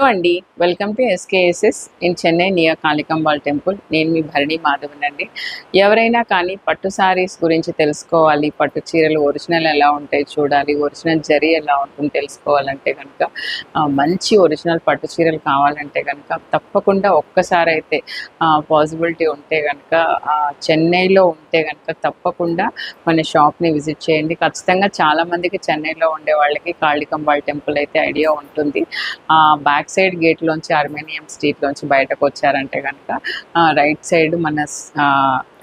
Hello అండి. Welcome to SKSS in Chennai near Kalikambal temple నేను మీ భరణి మాధవన్ అండి. ఎవరైనా కానీ పట్టు సారీస్ గురించి తెలుసుకోవాలి పట్టు చీరలు ఒరిజినల్ ఎలా ఉంటాయి చూడాలి ఒరిజినల్ జరీ ఎలా ఉంటుంది తెలుసుకోవాలంటే కనుక మంచి ఒరిజినల్ పట్టు చీరలు కావాలంటే కనుక తప్పకుండా ఒక్కసారి అయితే పాసిబిలిటీ ఉంటే కనుక చెన్నైలో ఉంటే కనుక తప్పకుండా మన షాప్ని విజిట్ చేయండి. ఖచ్చితంగా చాలామందికి చెన్నైలో ఉండే వాళ్ళకి కాళికంబాల్ టెంపుల్ అయితే ఐడియా ఉంటుంది. ఆ, లెఫ్ట్ సైడ్ గేట్లోంచి అర్మేనియం స్ట్రీట్లోంచి బయటకు వచ్చారంటే కనుక రైట్ సైడ్ మన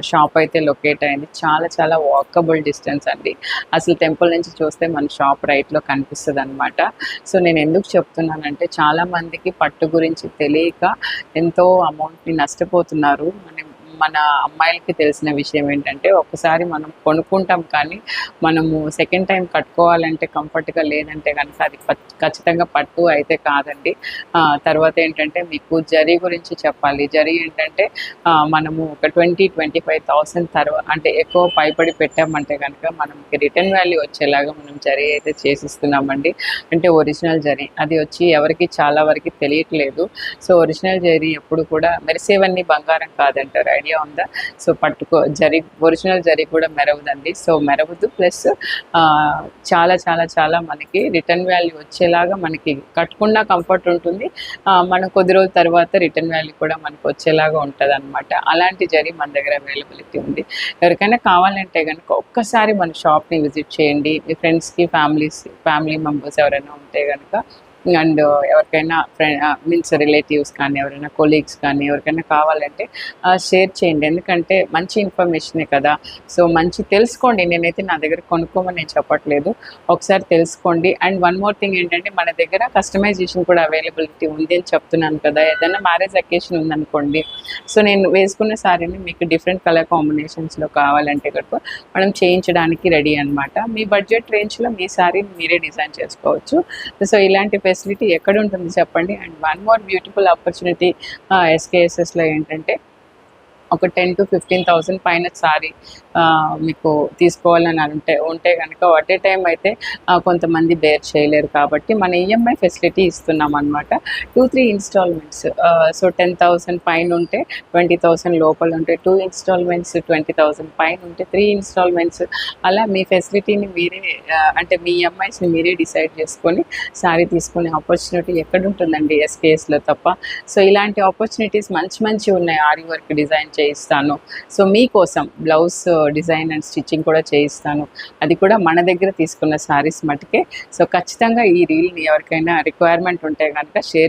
షాప్ అయితే లొకేట్ అయింది. చాలా చాలా వాకబుల్ డిస్టెన్స్ అండి. అసలు టెంపుల్ నుంచి చూస్తే మన షాప్ రైట్లో కనిపిస్తుంది అనమాట సో నేను ఎందుకు చెప్తున్నానంటే చాలా మందికి పట్టు గురించి తెలియక ఎంతో అమౌంట్ని నష్టపోతున్నారు. మనం మన అమ్మాయిలకి తెలిసిన విషయం ఏంటంటే ఒకసారి మనం కొనుక్కుంటాం కానీ మనము సెకండ్ టైం కట్టుకోవాలంటే కంఫర్ట్గా లేదంటే కనుక అది ఖచ్చితంగా పట్టు అయితే కాదండి. తర్వాత ఏంటంటే మీకు జరీ గురించి చెప్పాలి. జరీ ఏంటంటే మనము ఒక ట్వంటీ ట్వంటీ ఫైవ్ థౌసండ్ తర్వాత అంటే ఎక్కువ పైపడి పెట్టామంటే కనుక మనకి రిటర్న్ వాల్యూ వచ్చేలాగా మనం జరీ అయితే చేసిస్తున్నామండి. అంటే ఒరిజినల్ జరీ. అది వచ్చి ఎవరికి చాలా వరకు తెలియట్లేదు. సో ఒరిజినల్ జరీ ఎప్పుడు కూడా మెరిసేవన్నీ బంగారం కాదంటారు. ఐడియా ఉందా సో పట్టుకో జరి ఒరిజినల్ జరి కూడా మెరవదండి. సో మెరవదు. ప్లస్ చాలా చాలా చాలా మనకి రిటర్న్ వాల్యూ వచ్చేలాగా మనకి కట్టుకున్న కంఫర్ట్ ఉంటుంది. మన మనం కొద్ది రోజుల తర్వాత రిటర్న్ వాల్యూ కూడా మనకు వచ్చేలాగా ఉంటుంది అనమాట అలాంటి జరీ మన దగ్గర అవైలబిలిటీ ఉంది. ఎవరికైనా కావాలంటే కనుక ఒక్కసారి మన షాప్ని విజిట్ చేయండి. మీ ఫ్రెండ్స్కి ఫ్యామిలీస్ ఫ్యామిలీ మెంబర్స్ ఎవరైనా ఉంటే కనుక అండ్ ఎవరికైనా ఫ్రెండ్ మీన్స్ రిలేటివ్స్ కానీ ఎవరైనా కొలీగ్స్ కానీ ఎవరికైనా కావాలంటే షేర్ చేయండి. ఎందుకంటే మంచి ఇన్ఫర్మేషనే కదా. సో మంచి తెలుసుకోండి. నేనైతే నా దగ్గర కొనుక్కోమని నేను చెప్పట్లేదు. ఒకసారి తెలుసుకోండి. అండ్ వన్ మోర్ థింగ్ ఏంటంటే మన దగ్గర కస్టమైజేషన్ కూడా అవైలబిలిటీ ఉంది అని చెప్తున్నాను కదా. ఏదైనా మ్యారేజ్ అకేషన్ ఉందనుకోండి. సో నేను వేసుకున్న సారీని మీకు డిఫరెంట్ కలర్ కాంబినేషన్స్లో కావాలంటే కనుక మనం చేయించడానికి రెడీ అన్నమాట. మీ బడ్జెట్ రేంజ్లో మీ సారీని మీరే డిజైన్ చేసుకోవచ్చు. సో ఇలాంటి ఫెసిలిటీ ఎక్కడ ఉంటుంది చెప్పండి? And one more beautiful opportunity ఎస్కేఎస్ఎస్లో ఏంటంటే ఒక టెన్ టు ఫిఫ్టీన్ థౌసండ్ పైన సారీ మీకు తీసుకోవాలని అనుంటే ఉంటే కనుక అట్ ఏ టైం అయితే కొంతమంది బేర్ చేయలేరు కాబట్టి మన ఈఎంఐ ఫెసిలిటీ ఇస్తున్నాం అనమాట two three installments so ten thousand పైన ఉంటే ట్వంటీ థౌసండ్ లోపల ఉంటే టూ ఇన్స్టాల్మెంట్స్ ట్వంటీ థౌసండ్ పైన ఉంటే త్రీ ఇన్స్టాల్మెంట్స్. అలా మీ ఫెసిలిటీని మీరే అంటే మీ ఈఎంఐస్ని మీరే డిసైడ్ చేసుకొని సారీ తీసుకునే ఆపర్చునిటీ ఎక్కడ ఉంటుందండి ఎస్కేఎస్లో తప్ప? సో ఇలాంటి ఆపర్చునిటీస్ మంచి మంచి ఉన్నాయి. ఆరి వర్క్ డిజైన్ చేయిస్తాను. సో మీకోసం బ్లౌజ్ డిజైన్ అండ్ స్టిచ్చింగ్ కూడా చేయిస్తాను. అది కూడా మన దగ్గర తీసుకున్న శారీస్ మటుకే. సో ఖచ్చితంగా ఈ రీల్ని ఎవరికైనా రిక్వైర్మెంట్ ఉంటే కనుక షేర్